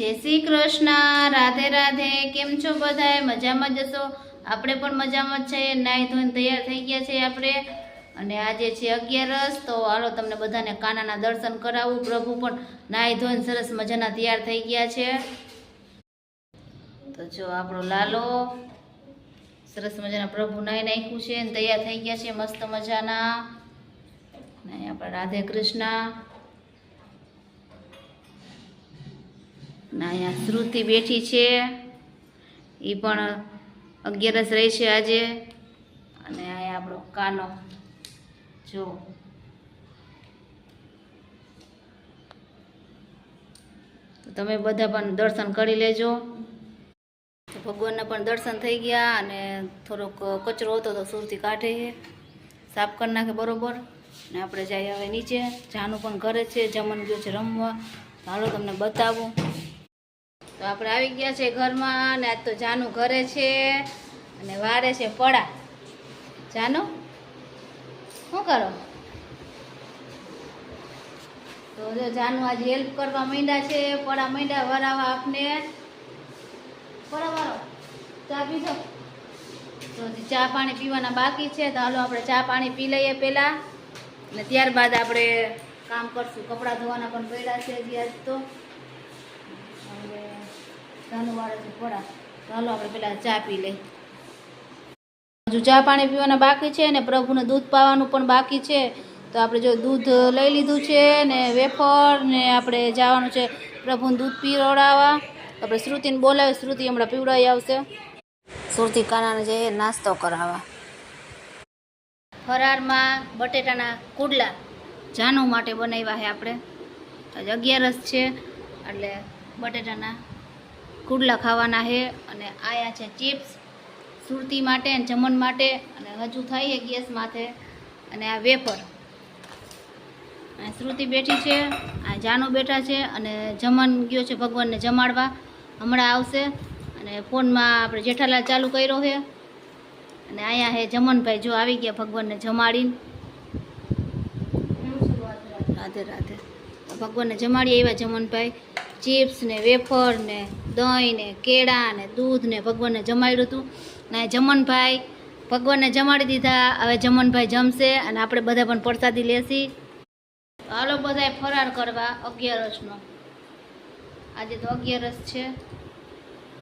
જય શ્રી કૃષ્ણ, રાધે રાધે, કેમ છો બધાએ મજામાં જશો આપણે પણ મજામાં છીએ નાહી ધોઈને તૈયાર થઈ ગયા છે આપણે. અને આજે છે અગિયારસ, તો હાલો તમને બધાને કાનાના દર્શન કરાવું. પ્રભુ પણ નાહી ધોઈને સરસ મજાના તૈયાર થઈ ગયા છે. તો જો આપણો લાલો, સરસ મજાના પ્રભુ નાહી નાખ્યું છે અને તૈયાર થઈ ગયા છે, મસ્ત મજાના. ને આપણા રાધે કૃષ્ણ. ને અહીંયા શ્રુતિ બેઠી છે. એ પણ અગિયારસ રહી છે આજે. અને અહીંયા આપણો કાનો. જો. તો તમે બધા પણ દર્શન કરી લેજો. તો ભગવાનના પણ દર્શન થઈ ગયા અને થોડોક કચરો હતો તો સુરતી કાઢે સાફ કરી નાખે બરોબર. ને આપણે જઈએ હવે નીચે. જાનું પણ ઘરે છે. જમન ગયો છે રમવા. હાલો તમને બતાવું. તો આપણે આવી ગયા છે ઘરમાં ને આજ તો જાનું ઘરે છે અને વારે છે પડા. જાનું, શું કરો? તો જો જાનું આજે હેલ્પ કરવા માંડ્યા છે, પડા માંડ્યા વરાવા આપને. પડા ચા પીધો તો ચા પાણી પીવાના બાકી છે, તો હાલો આપણે ચા પાણી પી લઈએ પહેલાં. અને ત્યારબાદ આપણે કામ કરશું, કપડાં ધોવાના પણ પડ્યા છે હજી આજ તો. આપણે ચા પી લઈ હજુ ચા પાણી પીવાના બાકી છે ને પ્રભુને દૂધ પાવાનું પણ બાકી છે. તો આપણે જો દૂધ લઈ લીધું છે ને વેફર ને આપણે જવાનું છે પ્રભુને દૂધ પીવડાવવા. આપણે શ્રુતિને બોલાવી શ્રુતિ હમણાં પીવડાવી આવશે. શ્રુતિ કાનાને જઈએ નાસ્તો કરાવવા. ફરારમાં બટેટાના કુડલા જાનુ માટે બનાવ્યા છે આપણે. આજે અગિયારસ છે એટલે બટેટાના કુડલા ખાવાના છે અને આયા છે ચિપ્સ સુરતી માટે અને જમણ માટે અને હજુ થાય છે ગેસ માથે અને આ વેફર. આ શ્રુતિ બેઠી છે આ જાનુ બેઠા છે અને જમણ ગયો છે ભગવાનને જમાડવા. હમણાં આવશે અને ફોનમાં આપણે જેઠાલાલ ચાલુ કર્યો છે અને અહીંયા હે જમનભાઈ જો આવી ગયા ભગવાનને જમાડીને. રાધે રાધે. ભગવાનને જમાડી આવ્યા જમનભાઈ ચિપ્સ ને વેફર ને દહીં ને કેળા ને દૂધ ને ભગવાનને જમાડ્યું હતું. ને જમનભાઈ ભગવાનને જમાડી દીધા. હવે જમનભાઈ જમશે અને આપણે બધા પણ પ્રસાદી લેશી. હાલો બધાએ ફરાર કરવા. અગિયારસનો. આજે તો અગિયારસ છે.